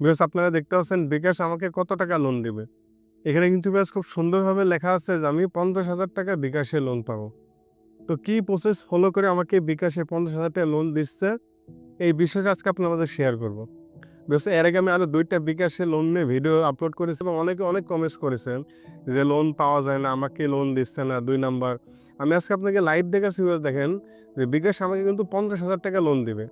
Because আপনারা দেখতে পাচ্ছেন বিকাশ আমাকে কত টাকা লোন দেবে। এখানে কিন্তু বিকজ খুব সুন্দরভাবে লেখা আছে যে আমি পঞ্চাশ হাজার টাকা বিকাশে লোন পাবো। তো কি প্রসেস ফলো করে আমাকে বিকাশে পঞ্চাশ হাজার টাকা লোন দিচ্ছে? এই বিষয়টা আজকে আপনার মধ্যে শেয়ার করব। বিকজ এর আগে আমি আরও দুইটা বিকাশে লোন নিয়ে ভিডিও আপলোড করেছি এবং অনেকে অনেক কমেন্টস করেছেন যে লোন পাওয়া যায় না, আমাকে লোন দিচ্ছে না, দুই নাম্বার আমি আজকে আপনাকে লাইভ বিকজ দেখেন যে বিকাশ আমাকে কিন্তু পঞ্চাশ হাজার টাকা লোন দিবে।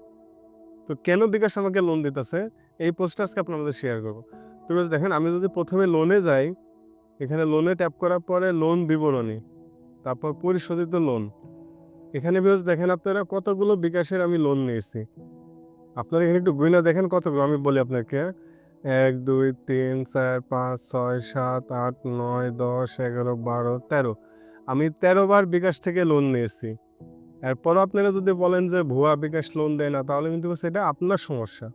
তো কেন বিকাশ আমাকে লোন দিতেছে? এই পোস্টটা আজকে আপনার মধ্যে শেয়ার করব। তো দেখেন, আমি যদি প্রথমে লোনে যাই, এখানে লোনে ট্যাপ করার পরে লোন বিবরণী তারপর পরিশোধিত লোন এখানে বিকজ দেখেন আপনারা কতগুলো বিকাশের আমি লোন নিয়েছি। আপনারা এখানে একটু গুইনা দেখেন কতগুলো, আমি বলি আপনাকে। এক, দুই, তিন, চার, পাঁচ, ছয়, সাত, আট, নয়, দশ, এগারো, বারো, তেরো। আমি তেরো বার বিকাশ থেকে লোন নিয়েছি। এরপরও আপনারা যদি বলেন যে ভুয়া বিকাশ লোন দেয় না, তাহলে কিন্তু সেটা আপনার সমস্যা।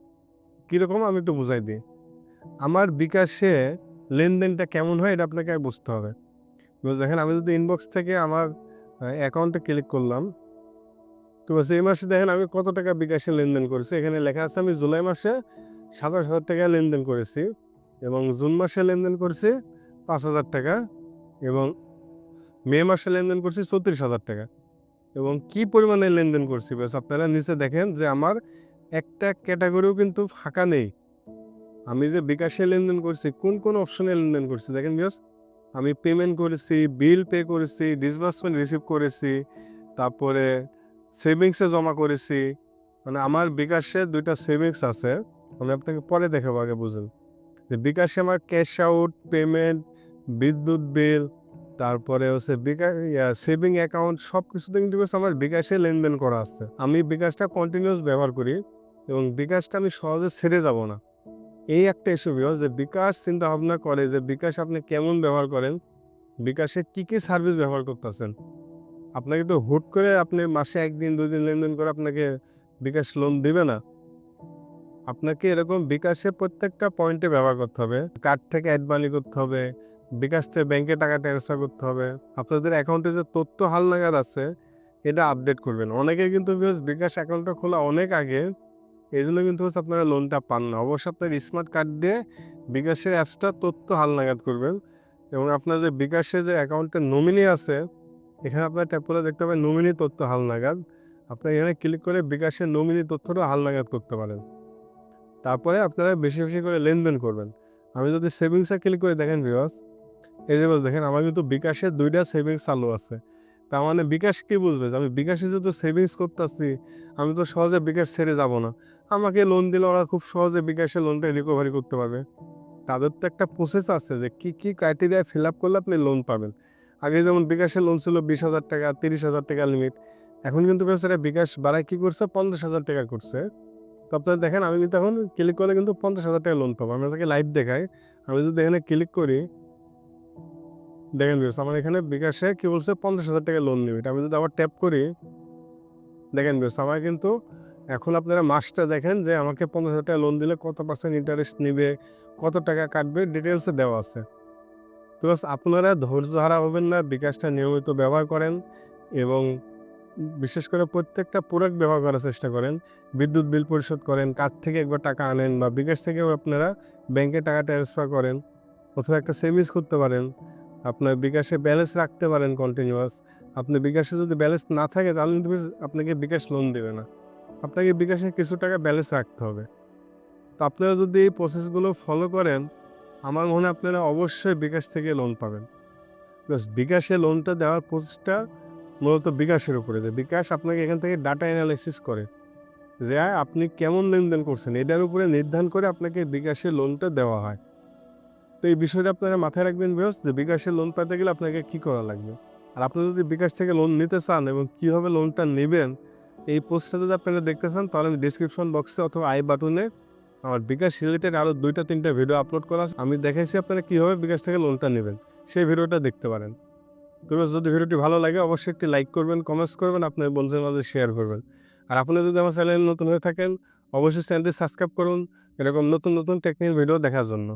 কীরকম আমি একটু বুঝাই দিই। আমার বিকাশে লেনদেনটা কেমন হয় এটা আপনাকে বুঝতে হবে। বুঝ দেখেন আমি যদি ইনবক্স থেকে আমার অ্যাকাউন্টে ক্লিক করলাম, তো বাস এই মাসে দেখেন আমি কত টাকা বিকাশে লেনদেন করেছি। এখানে লেখা আছে আমি জুলাই মাসে সাতাশ হাজার টাকা লেনদেন করেছি এবং জুন মাসে লেনদেন করেছি পাঁচ হাজার টাকা এবং মে মাসে লেনদেন করছি চৌত্রিশ হাজার টাকা। এবং কি পরিমাণে লেনদেন করছি? বাস আপনারা নিচে দেখেন যে আমার একটা ক্যাটাগরিও কিন্তু ফাঁকা নেই। আমি যে বিকাশে লেনদেন করছি, কোন কোন অপশনে লেনদেন করছি? দেখেন বিকজ আমি পেমেন্ট করেছি বিল পে করেছি ডিসবার্সমেন্ট রিসিভ করেছি, তারপরে সেভিংসে জমা করেছি। মানে আমার বিকাশে দুইটা সেভিংস আছে। আমি আপনাকে পরে দেখাবো, আগে বুঝুন। যে বিকাশে আমার ক্যাশ আউট পেমেন্ট বিদ্যুৎ বিল তারপরে হচ্ছে বিকাশ সেভিং অ্যাকাউন্ট সব কিছুতে কিন্তু আমার বিকাশে লেনদেন করা আছে। আমি বিকাশটা কন্টিনিউস ব্যবহার করি এবং বিকাশটা আমি সহজে ছেড়ে যাব না। এই একটা ইস্যু বিকজ যে বিকাশ চিন্তা ভাবনা করে যে বিকাশ আপনি কেমন ব্যবহার করেন? বিকাশে কী কী সার্ভিস ব্যবহার করতেছেন? আপনাকে তো হুট করে আপনি মাসে একদিন দুই দিন লেনদেন করে আপনাকে বিকাশ লোন দিবে না। আপনাকে এরকম বিকাশে প্রত্যেকটা পয়েন্টে ব্যবহার করতে হবে। কার্ড থেকে অ্যাড মানি করতে হবে। বিকাশ থেকে ব্যাংকে টাকা ট্রান্সফার করতে হবে। আপনাদের অ্যাকাউন্টে যে তথ্য হালনাগাদ আছে, এটা আপডেট করবেন। অনেকে কিন্তু বিকাশ অ্যাকাউন্টটা খোলা অনেক আগে এই জন্য কিন্তু আপনারা লোনটা পান না। অবশ্যই আপনার স্মার্ট কার্ড দিয়ে বিকাশের অ্যাপসটা তথ্য হালনাগাদ করবেন। এবং আপনার যে বিকাশে যে অ্যাকাউন্টে নমিনি আছে, এখানে আপনার ট্যাপ করে দেখতে পাবেন নমিনি তথ্য হালনাগাদ। আপনি এখানে ক্লিক করে বিকাশের নমিনি তথ্যটা হালনাগাদ করতে পারেন। তারপরে আপনারা বেশি বেশি করে লেনদেন করবেন। আমি যদি সেভিংসে ক্লিক করে, দেখেন ভিওয়াস এই যে দেখেন, আমার কিন্তু বিকাশের দুইটা সেভিংস চালু আছে। তার মানে বিকাশ কি বুঝবে? আমি বিকাশে যেহেতু সেভিংস করতেছি, আমি তো সহজে বিকাশ ছেড়ে যাব না। আমাকে লোন দিলে ওরা খুব সহজে বিকাশে লোনটা রিকভারি করতে পারবে। তাদের তো একটা প্রসেস আছে যে কী কী ক্রাইটেরিয়া ফিল আপ করলে আপনি লোন পাবেন। আগে যেমন বিকাশের লোন ছিল বিশ হাজার টাকা, তিরিশ হাজার টাকা লিমিট এখন কিন্তু বেচারা বিকাশ বাড়ায় কী করছে? পঞ্চাশ হাজার টাকা করছে। তো আপনারা দেখেন, আমি কিন্তু এখন ক্লিক করলে কিন্তু পঞ্চাশ হাজার টাকা লোন পাবো। আমি তাকে লাইভ দেখাই। আমি যদি এখানে ক্লিক করি দেখেন বিকজ আমার এখানে বিকাশে কি বলছে? পঞ্চাশ হাজার টাকা লোন লিমিট আমি যদি আবার ট্যাপ করি, দেখেন বিকজ আমার কিন্তু এখন আপনারা মাসটা দেখেন যে আমাকে পঞ্চাশ হাজার টাকা লোন দিলে কত পার্সেন্ট ইন্টারেস্ট নিবে, কত টাকা কাটবে ডিটেলসে দেওয়া আছে। প্লাস আপনারা ধৈর্য হারা হবেন না, বিকাশটা নিয়মিত ব্যবহার করেন এবং বিশেষ করে প্রত্যেকটা প্রোডাক্ট ব্যবহার করার চেষ্টা করেন। বিদ্যুৎ বিল পরিশোধ করেন কার থেকে একবার টাকা আনেন বা বিকাশ থেকেও আপনারা ব্যাংকে টাকা ট্রান্সফার করেন অথবা একটা সেভিংস করতে পারেন। আপনার বিকাশে ব্যালেন্স রাখতে পারেন কন্টিনিউয়াস আপনি বিকাশে যদি ব্যালেন্স না থাকে, তাহলে কিন্তু আপনাকে বিকাশ লোন দেবে না। আপনাকে বিকাশে কিছু টাকা ব্যালেন্স রাখতে হবে। তো আপনারা যদি এই প্রসেসগুলো ফলো করেন, আমার মনে হয় আপনারা অবশ্যই বিকাশ থেকে লোন পাবেন। প্লাস বিকাশে লোনটা দেওয়ার প্রসেসটা মূলত বিকাশের উপরে। যে বিকাশ আপনাকে এখান থেকে ডাটা অ্যানালাইসিস করে। যে আপনি কেমন লেনদেন করছেন, এটার উপরে নির্ধারণ করে আপনাকে বিকাশে লোনটা দেওয়া হয়। তো এই বিষয়টা আপনারা মাথায় রাখবেন বেশ যে বিকাশে লোন পেতে গেলে আপনাকে কী করা লাগবে? আর আপনি যদি বিকাশ থেকে লোন নিতে চান এবং কীভাবে লোনটা নেবেন, এই পোস্টটা যদি আপনারা দেখতে চান, তাহলে আমি ডিসক্রিপশন বক্সে অথবা আই বাটনে আমার বিকাশ রিলেটেড আরও দুইটা, তিনটা ভিডিও আপলোড করা আছে। আমি দেখাইছি আপনারা কীভাবে বিকাশ থেকে লোনটা নেবেন। সেই ভিডিওটা দেখতে পারেন। তো যদি ভিডিওটি ভালো লাগে, অবশ্যই একটি লাইক করবেন কমেন্টস করবেন, আপনার বন্ধুদের মাঝে শেয়ার করবেন। আর আপনি যদি আমার চ্যানেল নতুন হয়ে থাকেন, অবশ্যই চ্যানেলটি সাবস্ক্রাইব করুন। এরকম নতুন নতুন টেকনিক ভিডিও দেখার জন্য।